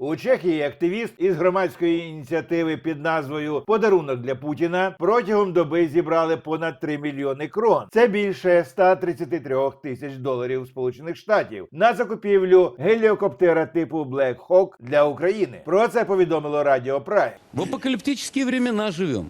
У Чехії активіст із громадської ініціативи під назвою Подарунок для Путіна протягом доби зібрали понад 3 мільйони крон. Це більше 133 тисяч доларів Сполучених Штатів на закупівлю геліокоптера типу Black Hawk для України. Про це повідомило Радіо Прайм. В апокаліптичні времена живем.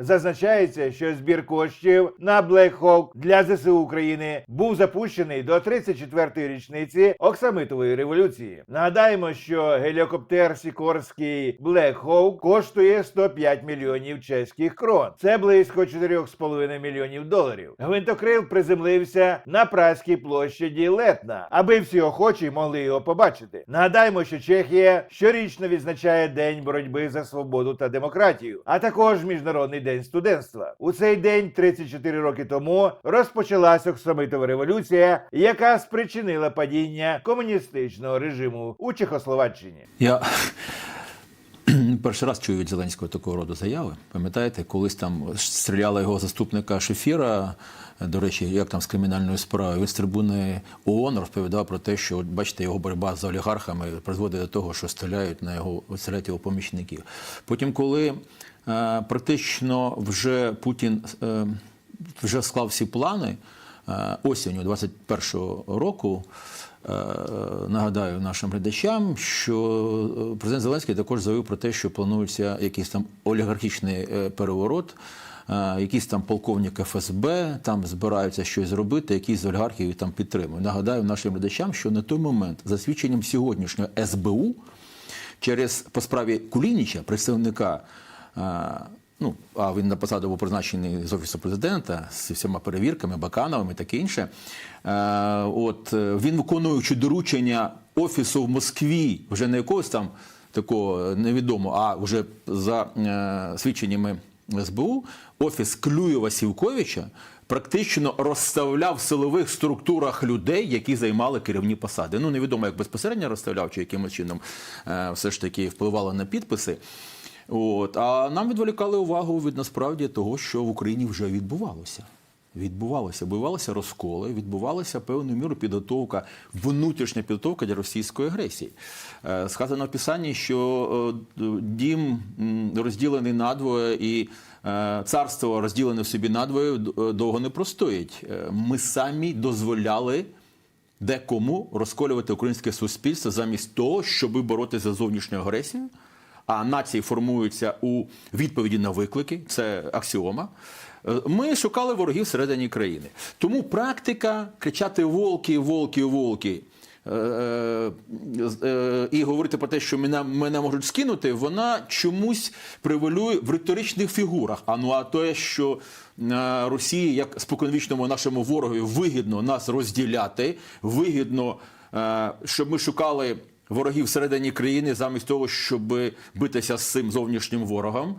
Зазначається, що збір коштів на Black Hawk для ЗСУ України був запущений до 34-ї річниці Оксамитової революції. Нагадаємо, що гелікоптер Сікорський Black Hawk коштує 105 мільйонів чеських крон. Це близько 4,5 мільйонів доларів. Гвинтокрил приземлився на праській площаді Летна, аби всі охочі могли його побачити. Нагадаємо, що Чехія щорічно відзначає День боротьби за свободу та демократію, а також міжнародний день студентства. У цей день, 34 роки тому, розпочалася Оксамитова революція, яка спричинила падіння комуністичного режиму у Чехословаччині. Я перший раз чую від Зеленського такого роду заяви. Пам'ятаєте, колись там стріляла його заступника Шефіра. До речі, як там з кримінальною справою, він з трибуни ООН розповідав про те, що бачите, його боротьба з олігархами призводить до того, що стріляють на його стріляють його помічників. Потім, коли е, практично вже Путін е, вже склав всі плани е, осінню 21-го року. Е, Нагадаю нашим глядачам, що е, президент Зеленський також заявив про те, що планується якийсь там олігархічний е, переворот, якийсь там полковник ФСБ там збираються щось зробити, якісь з олігархів там підтримують. Нагадаю нашим глядачам, що на той момент, за свідченням сьогоднішнього СБУ, через по справі Кулініча, представника. Е, Ну, а він на посаду був призначений з офісу президента з всіма перевірками, Бакановим і таке інше. Е, от е, він виконуючи доручення офісу в Москві, вже не якогось там такого невідомого, а вже за е, свідченнями СБУ, офіс Клюєва Сівковича практично розставляв в силових структурах людей, які займали керівні посади. Ну, невідомо, як безпосередньо розставляв, чи якимось чином е, все ж таки впливало на підписи. От, а нам відволікали увагу від насправді того, що в Україні вже відбувалося. Відбувалося, відбувалися розколи, відбувалася певною мірою підготовка, внутрішня підготовка для російської агресії. Е, Сказано в писанні, що е, дім розділений надвоє і е, царство розділене в собі надвоє довго не простоїть. Ми самі дозволяли декому розколювати українське суспільство замість того, щоб боротися за зовнішню агресію. А нації формуються у відповіді на виклики, це аксіома. Е, Ми шукали ворогів всередині країни. Тому практика кричати волки, волки, волки. е, е, І говорити про те, що мене, мене можуть скинути, вона чомусь превалює в риторичних фігурах. А ну а те, що Росії, як споконвічному нашому ворогові, вигідно нас розділяти, вигідно, щоб ми шукали ворогів всередині країни, замість того, щоб битися з цим зовнішнім ворогом.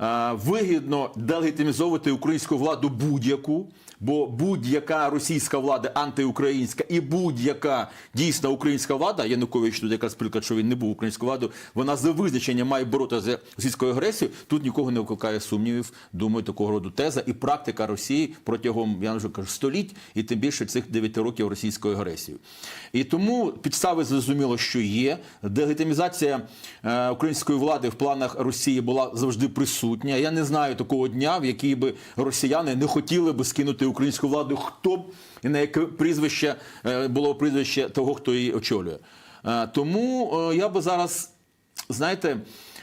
Е, Вигідно делегітимізовувати українську владу будь-яку, бо будь-яка російська влада антиукраїнська і будь-яка дійсна українська влада, Янукович тут якраз приклад, що він не був українською владою, вона за визначенням має боротися з російською агресією. Тут нікого не викликає сумнівів. Думаю, такого роду теза і практика Росії протягом я вже кажу століть, і тим більше цих 9 років російської агресії. І тому підстави зрозуміло, що є. Делегітимізація е, української влади в планах Росії була завжди присутня. Я не знаю такого дня, в який би росіяни не хотіли би скинути українську владу, хто б і на яке прізвище е, було прізвище того, хто її очолює. Е, Тому е, я би зараз, знаєте,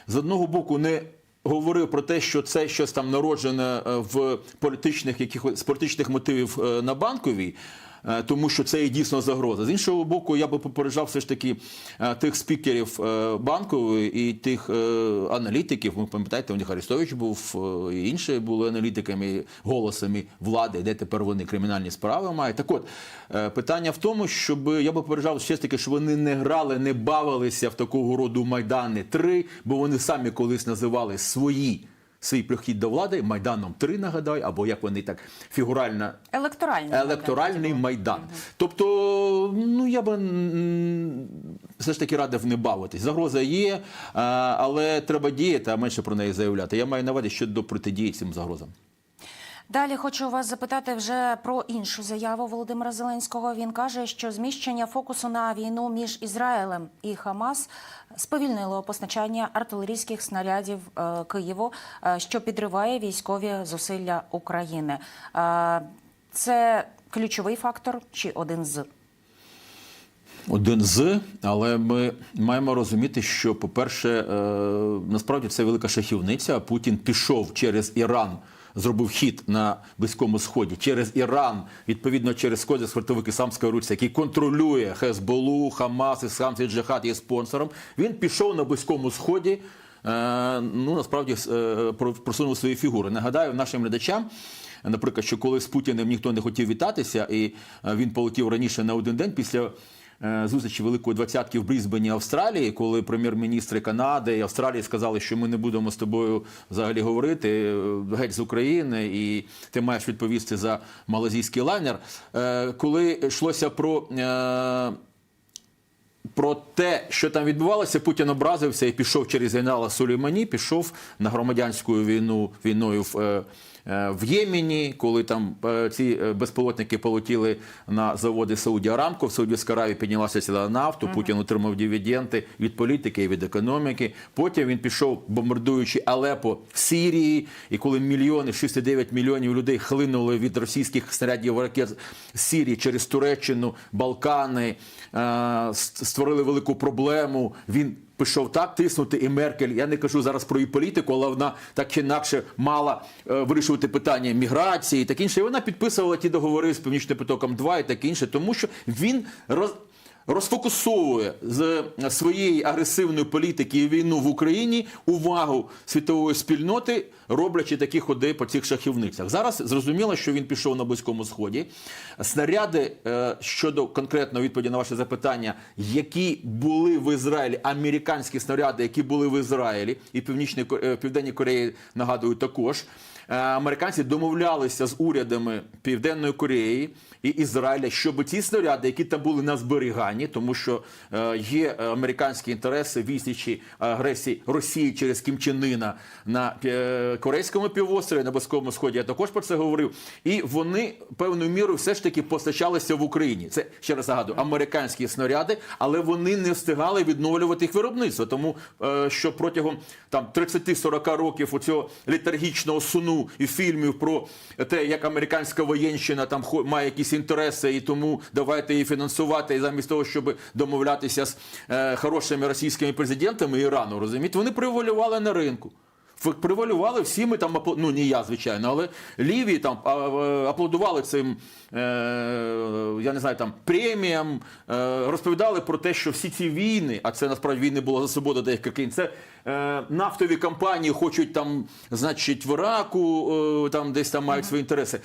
з одного боку не говорив про те, що це щось там народжене в політичних якихось з політичних мотивів на банковій. Е, Тому що це і дійсно загроза. З іншого боку, я би попереджав все ж таки е, тих спікерів е, банкової і тих аналітиків. Ви пам'ятаєте, у них Арестович був і інші були аналітиками, голосами влади, де тепер вони кримінальні справи мають. Так от питання в тому, щоб я би попереджав ще таки, щоб вони не грали, не бавилися в такого роду майдани 3, бо вони самі колись називали свої. Свій прихід до влади майданом 3, нагадаю, або як вони так фігурально Електоральний. електоральний майдан. Тобто, ну я би все ж таки радив не бавитись. Загроза є, але треба діяти, а менше про неї заявляти. Я маю на увазі щодо протидії цим загрозам. Далі хочу вас запитати вже про іншу заяву Володимира Зеленського. Він каже, що зміщення фокусу на війну між Ізраїлем і Хамас сповільнило постачання артилерійських снарядів е, Києву, е, що підриває військові зусилля України. Е, Це ключовий фактор чи один з? Один з, але ми маємо розуміти, що, по-перше, е, насправді це велика шахівниця. Путін пішов через Іран, зробив хід на Близькому Сході, через Іран, відповідно через Кодекс фортовик Ісламської Руці, який контролює Хезболу, Хамас, Ісламський джихад є спонсором. Він пішов на Близькому Сході. е, Ну, насправді е, про- просунув свої фігури. Нагадаю нашим глядачам, наприклад, що коли з Путіним ніхто не хотів вітатися, і він полетів раніше на один день після зустрічі Великої двадцятки в Брізбені, Австралії, коли прем'єр-міністри Канади і Австралії сказали, що ми не будемо з тобою взагалі говорити е, геть з України, і ти маєш відповісти за малазійський лайнер. Е, Коли йшлося про. е, про те, що там відбувалося, Путін образився і пішов через генерала Сулеймані, пішов на громадянську війну війною в, е, е, в Ємені, коли там е, ці е, безпілотники полетіли на заводи Сауді Арамко, в Саудівській Аравії піднялася ціна на нафту, Путін отримав дивіденди від політики і від економіки. Потім він пішов, бомбардуючи Алепо в Сирії, і коли мільйони, 6,9 мільйонів людей хлинули від російських снарядів ракет з Сирії через Туреччину, Балкани, е, створили велику проблему. Він пішов так тиснути, і Меркель. Я не кажу зараз про її політику, але вона так чи інакше мала е, вирішувати питання міграції і так інше. І вона підписувала ті договори з Північним потоком 2 і так інше, тому що він роз. Розфокусовує з своєї агресивної політики і війну в Україні увагу світової спільноти, роблячи такі ходи по цих шахівницях. Зараз зрозуміло, що він пішов на близькому сході. Снаряди е, щодо конкретної відповіді на ваше запитання, які були в Ізраїлі, американські снаряди, які були в Ізраїлі, і Північній е, Південній Кореї нагадую також. Е, Американці домовлялися з урядами Південної Кореї і Ізраїля, щоб ці снаряди, які там були на зберіганні, тому що е, є американські інтереси відсічі агресії Росії через Кім Чен Ына на е, Корейському півострові, на Близькому Сході. Я також про це говорив. І вони певною мірою все ж таки постачалися в Україні. Це ще раз нагадую, американські снаряди, але вони не встигали відновлювати їх виробництво. Тому що протягом там 30-40 років у цього літаргічного суну і фільмів про те, як американська воєнщина там має якісь інтереси, і тому давайте її фінансувати, і замість того, щоб домовлятися з е, хорошими російськими президентами Ірану, розумієте, вони приволювали на ринку. Привалювали всі ми там, ну не я, звичайно, але ліві там аплодували цим, е, я не знаю, там преміям, е, розповідали про те, що всі ці війни, а це насправді війни було за свободу деяких країн, це е, нафтові компанії хочуть там, значить, в Іраку, е, там десь там мають свої інтереси.